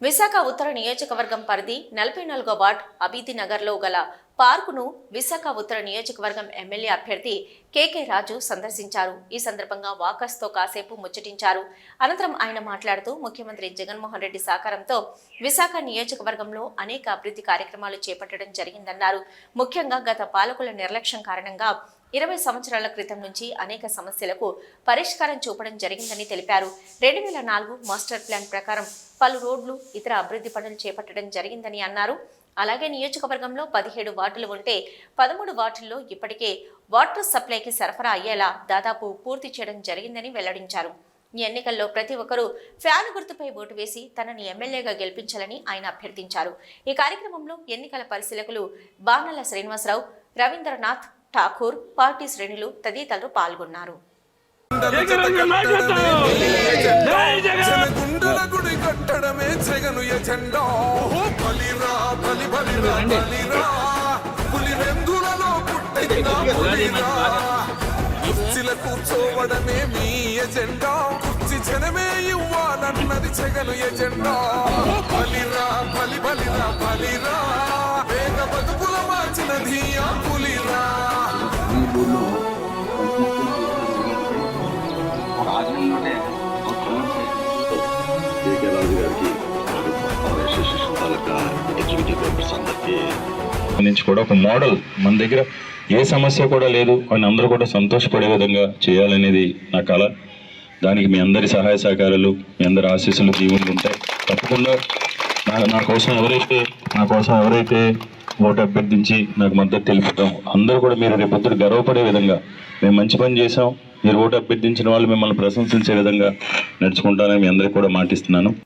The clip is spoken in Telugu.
విశాఖ ఉత్తర నియోజకవర్గం పరిధి నలభై నాలుగో వార్డ్ అబీతి నగర్లో గల పార్కును విశాఖ ఉత్తర నియోజకవర్గం ఎమ్మెల్యే అభ్యర్థి కేకే రాజు సందర్శించారు. ఈ సందర్భంగా వాకర్స్తో కాసేపు ముచ్చటించారు. అనంతరం ఆయన మాట్లాడుతూ ముఖ్యమంత్రి జగన్మోహన్ రెడ్డి సహకారంతో విశాఖ నియోజకవర్గంలో అనేక అభివృద్ధి కార్యక్రమాలు చేపట్టడం జరిగిందన్నారు. ముఖ్యంగా గత పాలకుల నిర్లక్ష్యం కారణంగా ఇరవై సంవత్సరాల క్రితం నుంచి అనేక సమస్యలకు పరిష్కారం చూపడం జరిగిందని తెలిపారు. రెండు వేల నాలుగు మాస్టర్ ప్లాన్ ప్రకారం పలు రోడ్లు ఇతర అభివృద్ధి పనులు చేపట్టడం జరిగిందని అన్నారు. అలాగే నియోజకవర్గంలో పదిహేడు వార్డులు ఉంటే పదమూడు వార్డుల్లో ఇప్పటికే వాటర్ సప్లైకి సరఫరా అయ్యేలా దాదాపు పూర్తి చేయడం జరిగిందని వెల్లడించారు. ఈ ఎన్నికల్లో ప్రతి ఒక్కరూ ఫ్యాన్ గుర్తుపై ఓటు వేసి తనని ఎమ్మెల్యేగా గెలిపించాలని ఆయన అభ్యర్థించారు. ఈ కార్యక్రమంలో ఎన్నికల పరిశీలకులు బాణల శ్రీనివాసరావు రవీంద్రనాథ్ ఠాకూర్ పార్టీ శ్రేణులు తదితరులు పాల్గొన్నారు. గుండెల గుడి కట్టడమే జగను ఎజెండా. బలిరా బలి బలిరా బలిరా. పులి వెందులలో పుట్టిన పులిరా. కుర్చీల కూర్చోవడమే మీ ఎజెండా. కుర్చీ జనమే ఇవ్వాలన్నది జగను ఎజెండా. బలిరా బలి బలిరా బలిరా. వేగ బతుకుల మార్చినది ఆ పులిరా. రాజమండ్రిలోనే కేకే రాజు గారికి అసోసియేషన్ తాలూకా ఎగ్జిక్యూటివ్ మెంబర్స్ అందరికీ నుంచి కూడా ఒక మోడల్ మన దగ్గర ఏ సమస్య కూడా లేదు అని అందరూ కూడా సంతోషపడే విధంగా చేయాలనేది నా కళ దానికి మీ అందరి సహాయ సహకారాలు మీ అందరి ఆశీస్సులు దీవులు ఉంటాయి. తప్పకుండా నా నా కోసం ఎవరైతే నా కోసం ఎవరైతే ఓటు అభ్యర్థించి నాకు మద్దతు తెలుపుతాం అందరూ కూడా మీరు రేపొద్దు గర్వపడే విధంగా మేము మంచి పని చేసాం మీరు ఓటు అభ్యర్థించిన వాళ్ళు మిమ్మల్ని ప్రశంసించే విధంగా నడుచుకుంటానని మీ అందరికీ కూడా మాటిస్తున్నాను.